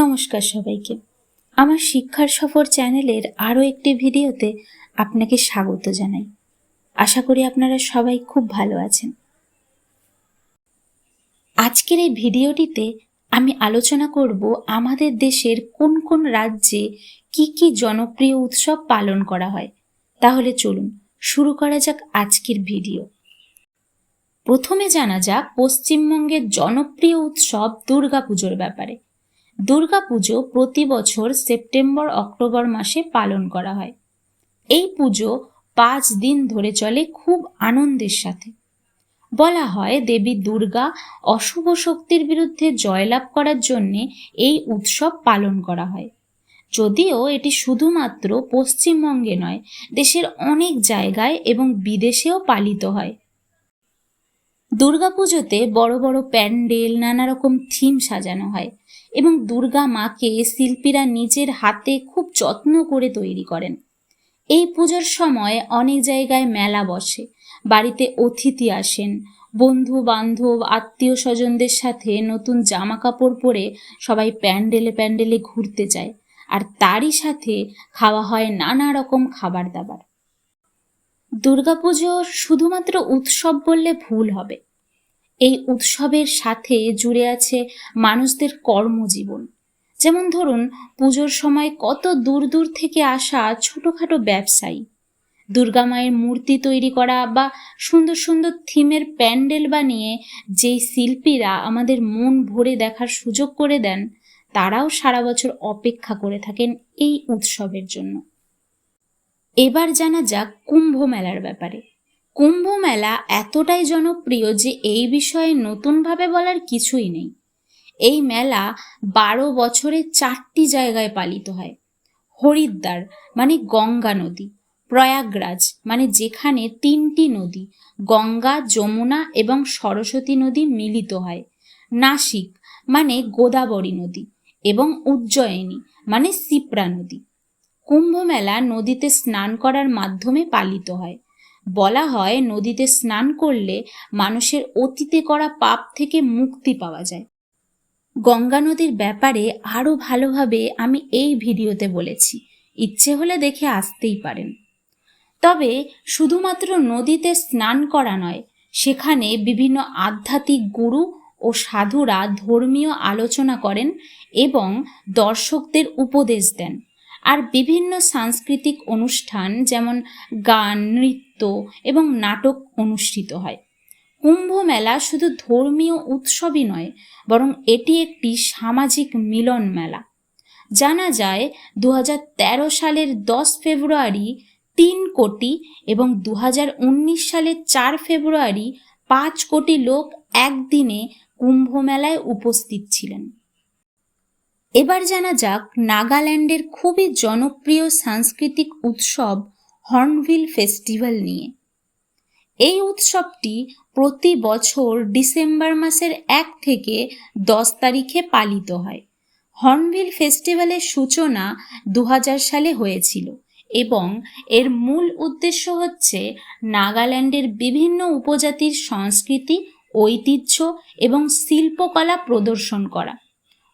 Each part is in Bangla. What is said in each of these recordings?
নমস্কার সবাইকে। আমার শিক্ষার সফর চ্যানেলের আরও একটি ভিডিওতে আপনাকে স্বাগত জানাই। আশা করি আপনারা সবাই খুব ভালো আছেন। আজকের এই ভিডিওটিতে আমি আলোচনা করব আমাদের দেশের কোন কোন রাজ্যে কি কি জনপ্রিয় উৎসব পালন করা হয়। তাহলে চলুন শুরু করা যাক আজকের ভিডিও। প্রথমে জানা যাক পশ্চিমবঙ্গের জনপ্রিয় উৎসব দুর্গাপুজোর ব্যাপারে। দুর্গাপুজো প্রতি বছর সেপ্টেম্বর অক্টোবর মাসে পালন করা হয়। এই পুজো পাঁচ দিন ধরে চলে খুব আনন্দের সাথে। বলা হয় দেবী দুর্গা অশুভ শক্তির বিরুদ্ধে জয়লাভ করার জন্যে এই উৎসব পালন করা হয়। যদিও এটি শুধুমাত্র পশ্চিমবঙ্গে নয়, দেশের অনেক জায়গায় এবং বিদেশেও পালিত হয়। দুর্গাপুজোতে বড় বড় প্যান্ডেল, নানা রকম থিম সাজানো হয় এবং দুর্গা মাকে শিল্পীরা নিজের হাতে খুব যত্ন করে তৈরি করেন। এই পুজোর সময় অনেক জায়গায় মেলা বসে, বাড়িতে অতিথি আসেন বন্ধু বান্ধব আত্মীয় স্বজনদের সাথে নতুন জামা কাপড় পরে সবাই প্যান্ডেলে প্যান্ডেলে ঘুরতে যায়। আর তারই সাথে খাওয়া হয় নানা রকম খাবার দাবার। দুর্গাপুজো শুধুমাত্র উৎসব বললে ভুল হবে। এই উৎসবের সাথে জুড়ে আছে মানুষদের কর্মজীবন। যেমন ধরুন, পুজোর সময় কত দূর দূর থেকে আসা ছোটোখাটো ব্যবসায়ী। দুর্গা মায়ের মূর্তি তৈরি করা বা সুন্দর সুন্দর থিমের প্যান্ডেল বানিয়ে যেই শিল্পীরা আমাদের মন ভরে দেখার সুযোগ করে দেন, তারাও সারা বছর অপেক্ষা করে থাকেন এই উৎসবের জন্য। এবার জানা যাক কুম্ভ মেলার ব্যাপারে। কুম্ভ মেলা এতটাই জনপ্রিয় যে এই বিষয়ে নতুনভাবে বলার কিছুই নেই। এই মেলা বারো বছরে চারটি জায়গায় পালিত হয়। হরিদ্বার মানে গঙ্গা নদী, প্রয়াগরাজ মানে যেখানে তিনটি নদী, গঙ্গা, যমুনা এবং সরস্বতী নদী মিলিত হয়। নাসিক মানে গোদাবরী নদী এবং উজ্জয়িনী মানে সিপ্রা নদী। কুম্ভ মেলা নদীতে স্নান করার মাধ্যমে পালিত হয়। বলা হয়, নদীতে স্নান করলে মানুষের অতীতে করা পাপ থেকে মুক্তি পাওয়া যায়। গঙ্গা নদীর ব্যাপারে আরও ভালোভাবে আমি এই ভিডিওতে বলেছি। ইচ্ছে হলে দেখে আসতেই পারেন। তবে শুধুমাত্র নদীতে স্নান করা নয়, সেখানে বিভিন্ন আধ্যাত্মিক গুরু ও সাধুরা ধর্মীয় আলোচনা করেন এবং দর্শকদের উপদেশ দেন। আর বিভিন্ন সাংস্কৃতিক অনুষ্ঠান যেমন গান, নৃত্য এবং নাটক অনুষ্ঠিত হয়। কুম্ভ মেলা শুধু ধর্মীয় উৎসবই নয়, বরং এটি একটি সামাজিক মিলন মেলা। জানা যায় দু হাজার তেরো সালের দশ ফেব্রুয়ারি তিন কোটি এবং দু হাজার উনিশ সালের চার ফেব্রুয়ারি পাঁচ কোটি লোক একদিনে কুম্ভ মেলায় উপস্থিত ছিলেন। এবার জানা যাক, নাগাল্যান্ডের খুবই জনপ্রিয় সাংস্কৃতিক উৎসব হর্নভিল ফেস্টিভ্যাল নিয়ে। এই উৎসবটি প্রতি বছর ডিসেম্বর মাসের এক থেকে দশ তারিখে পালিত হয়। হর্নভিল ফেস্টিভ্যালের সূচনা দু হাজার সালে হয়েছিল এবং এর মূল উদ্দেশ্য হচ্ছে নাগাল্যান্ডের বিভিন্ন উপজাতির সংস্কৃতি, ঐতিহ্য এবং শিল্পকলা প্রদর্শন করা।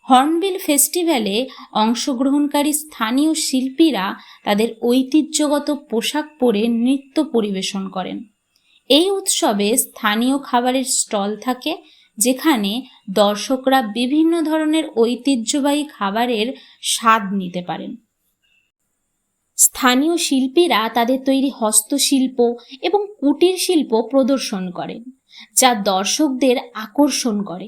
হর্নবিল ফেস্টিভ্যালে অংশগ্রহণকারী স্থানীয় শিল্পীরা তাদের ঐতিহ্যগত পোশাক পরে নৃত্য পরিবেশন করেন। এই উৎসবে স্থানীয় খাবারের স্টল থাকে, যেখানে দর্শকরা বিভিন্ন ধরনের ঐতিহ্যবাহী খাবারের স্বাদ নিতে পারেন। স্থানীয় শিল্পীরা তাদের তৈরি হস্তশিল্প এবং কুটির শিল্প প্রদর্শন করেন যা দর্শকদের আকর্ষণ করে।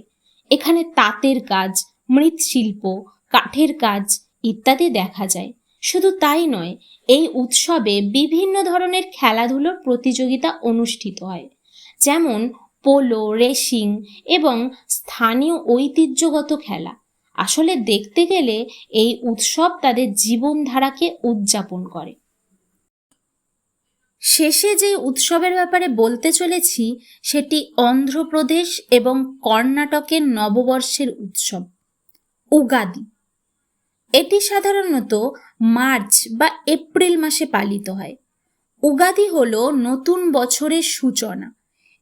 এখানে তাঁতের কাজ মৃৎশিল্প, কাঠের কাজ ইত্যাদি দেখা যায়। শুধু তাই নয়, এই উৎসবে বিভিন্ন ধরনের খেলাধুলোর প্রতিযোগিতা অনুষ্ঠিত হয়। যেমন পোলো, রেসিং এবং স্থানীয় ঐতিহ্যগত খেলা। আসলে দেখতে গেলে এই উৎসব তাদের জীবনধারাকে উদযাপন করে। শেষে যে উৎসবের ব্যাপারে বলতে চলেছি, সেটি অন্ধ্রপ্রদেশ এবং কর্ণাটকের নববর্ষের উৎসব। উগাদি। এটি সাধারণত মার্চ বা এপ্রিল মাসে পালিত হয়। উগাদি হল নতুন বছরের সূচনা।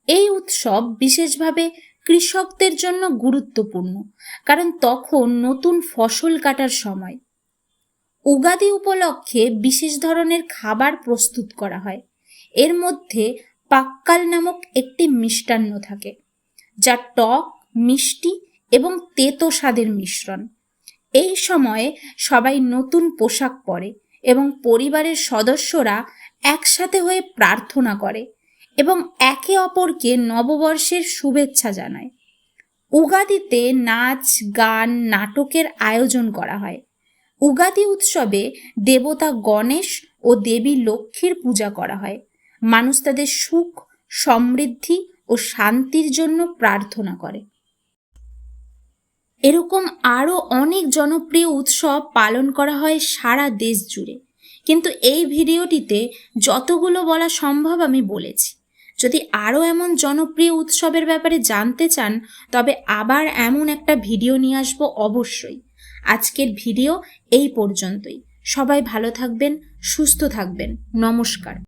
এই উৎসব বিশেষভাবে কৃষকদের জন্য গুরুত্বপূর্ণ, কারণ তখন নতুন ফসল কাটার সময়। উগাদি উপলক্ষে বিশেষ ধরনের খাবার প্রস্তুত করা হয়। এর মধ্যে পাক্কাল নামক একটি মিষ্টান্ন থাকে, যা টক, মিষ্টি এবং তেতো স্বাদের মিশ্রণ। এই সময়ে সবাই নতুন পোশাক পরে এবং পরিবারের সদস্যরা একসাথে হয়ে প্রার্থনা করে এবং একে অপরকে নববর্ষের শুভেচ্ছা জানায়। উগাদিতে নাচ, গান, নাটকের আয়োজন করা হয়। উগাদি উৎসবে দেবতা গণেশ ও দেবী লক্ষ্মীর পূজা করা হয়। মানুষ তাদের সুখ, সমৃদ্ধি ও শান্তির জন্য প্রার্থনা করে। এরকম আরও অনেক জনপ্রিয় উৎসব পালন করা হয় সারা দেশ জুড়ে। কিন্তু এই ভিডিওটিতে যতগুলো বলা সম্ভব আমি বলেছি। যদি আরও এমন জনপ্রিয় উৎসবের ব্যাপারে জানতে চান, তবে আবার এমন একটা ভিডিও নিয়ে আসব অবশ্যই। আজকের ভিডিও এই পর্যন্তই। সবাই ভালো থাকবেন, সুস্থ থাকবেন। নমস্কার।